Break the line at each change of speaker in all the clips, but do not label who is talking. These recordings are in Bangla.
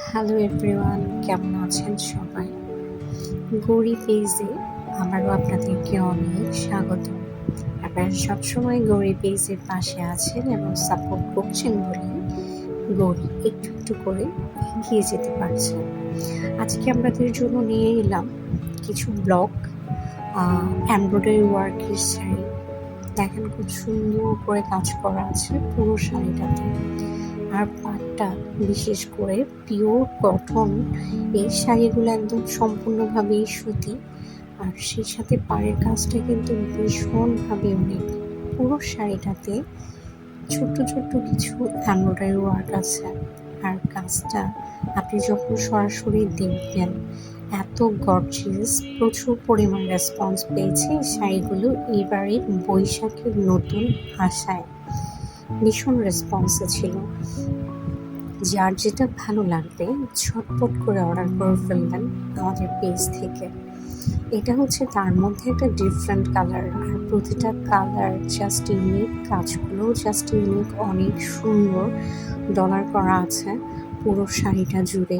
হ্যালো এভরিওয়ান, কেমন আছেন সবাই? গৌরী পেজে আবারও আপনাদেরকে অনেক স্বাগত। আপনারা সবসময় গৌরী পেজের পাশে আছেন এবং সাপোর্ট করছেন বলে গৌরী একটু একটু করে এগিয়ে যেতে পারছে। আজকে আপনাদের জন্য নিয়ে এলাম কিছু ব্লগ এমব্রয়ডারি ওয়ার্কের শাড়ি দেখেন খুব সুন্দর করে কাজ করা আছে পুরো শাড়িটাতে। আর পাটটা বিশেষ করে পিওর কটন, এই শাড়িগুলো একদম সম্পূর্ণভাবেই সুতি। আর সেই সাথে পাড়ের কাজটা কিন্তু ভীষণভাবে অনেক। পুরো শাড়িটাতে ছোট্ট ছোট্ট কিছু এমব্রয়ডারি ওয়ার্ক আছে। আর কাজটা আপনি যখন সরাসরি দেখবেন, এত গর্জিয়াস প্রচুর পরিমাণ রেসপন্স পেয়েছে শাড়িগুলো। এবারে বৈশাখের নতুন আশায়। ভীষণ রেসপন্সে ছিল। যার যেটা ভালো লাগবে ঝটপট করে অর্ডার করে ফেলবেন আমাদের পেজ থেকে। এটা হচ্ছে তার মধ্যে একটা ডিফারেন্ট কালার আর প্রতিটা কালার জাস্ট ইউনিক কাজগুলো জাস্ট ইউনিক অনেক সুন্দর ডলার করা আছে পুরো শাড়িটা জুড়ে।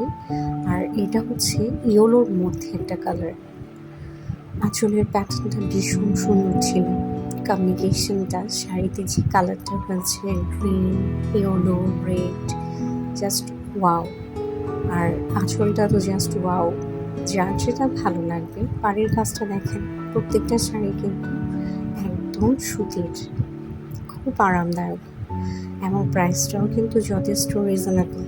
আর এটা হচ্ছে ইয়োলোর মধ্যে একটা কালার আঁচলের প্যাটার্নটা ভীষণ সুন্দর ছিল। কমিউনিকেশনটা শাড়িতে যে কালারটা হয়েছে green yellow red just wow আর আঁচলটা তো জাস্ট ওয়াও যার যেটা ভালো লাগবে, পাড়ের কাজটা দেখেন, প্রত্যেকটা শাড়ি কিন্তু একদম সুতির, খুব আরামদায়ক। এবং প্রাইসটাও কিন্তু যথেষ্ট রিজনেবল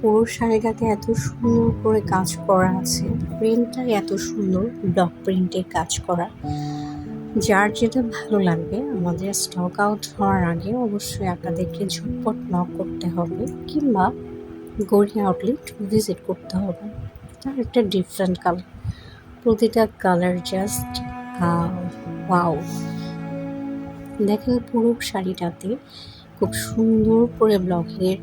পুরো শাড়িটাতে এত সুন্দর করে কাজ করা আছে প্রিন্টটা এত সুন্দর ব্লক প্রিন্টের কাজ করা। যার যেটা ভালো লাগবে, আমাদের স্টক আউট হওয়ার আগে অবশ্যই আপনাদেরকে ঝটপট নক করতে হবে কিংবা গড়ি আউটলেট ভিজিট করতে হবে। তার একটা ডিফারেন্ট কালার প্রতিটা কালার জাস্ট ওয়াও দেখেন পুরো শাড়িটাতে খুব সুন্দর করে ব্লকের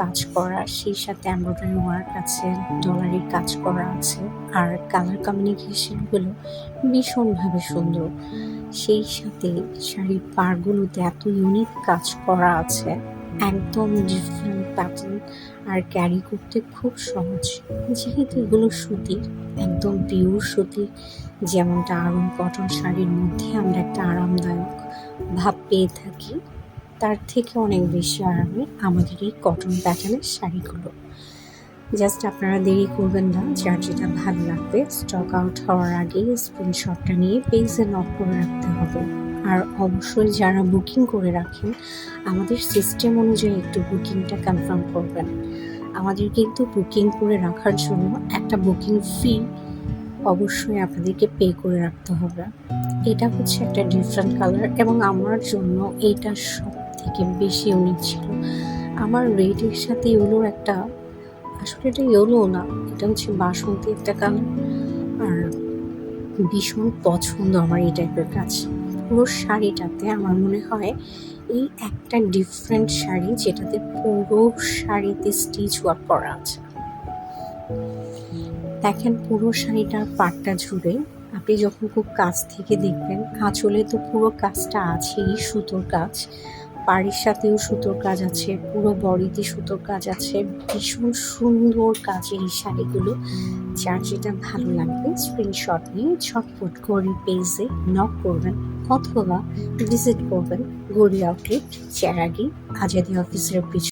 কাজ করা, সেই সাথে এমব্রয়ডারি ওয়ার্ক আছে ডলারের কাজ করা আছে। আর কালার কমিউনিকেশনগুলো ভীষণভাবে সুন্দর। সেই সাথে শাড়ির পাড়গুলোতে এত ইউনিক কাজ করা আছে। একদম ডিফারেন্ট প্যাটার্ন আর ক্যারি করতে খুব সহজ। যেহেতু এগুলো সুতির, একদম পিওর সুতির, যেমনটা আরাম কটন শাড়ির মধ্যে আমরা একটা আরামদায়ক ভাব পেয়ে থাকি, তার থেকে অনেক বেশি আরামে আমাদের এই কটন প্যাটার্নের শাড়িগুলো। জাস্ট আপনারা দেরি করবেন না, যার যেটা ভালো লাগবে স্টক আউট হওয়ার আগে স্ক্রিনশটটা নিয়ে পেজে নক করে রাখতে হবে। আর অবশ্যই যারা বুকিং করে রাখেন, আমাদের সিস্টেম অনুযায়ী একটু বুকিংটা কনফার্ম করবেন। আমাদের কিন্তু বুকিং করে রাখার জন্য একটা বুকিং ফি অবশ্যই আপনাদেরকে পে করে রাখতে হবে। এটা হচ্ছে একটা ডিফারেন্ট কালার এবং আমার জন্য এইটা সব থেকে বেশি ইউনিক ছিল। আমার রেডের সাথে ইউলোর একটা আসলে এটা ইয়েলো না, এটা হচ্ছে বাসন্তী একটা কালার আর ভীষণ পছন্দ আমার এই টাইপের কাজ। পুরো শাড়িটাতে আমার মনে হয় এই একটা ডিফারেন্ট শাড়ি যেটাতে পুরো শাড়িতে স্টিচ ওয়ার্ক করা আছে। দেখেন পুরো শাড়িটার পাটটা জুড়ে আপনি যখন খুব কাছ থেকে দেখবেন, আঁচলে তো পুরো কাজটা আছেই, সুতোর কাজ। পাড়ির সাথেও সুতোর কাজ আছে, পুরো বডিতে সুতোর কাজ আছে, ভীষণ সুন্দর কাজের এই শাড়িগুলো যার যেটা ভালো লাগবে স্ক্রিনশট নিয়ে ছটফট গড়ি পেজে নক করবেন অথবা ভিজিট করবেন গড়ি আউটলেট চেরাগি, আজাদি অফিসের পিছনে।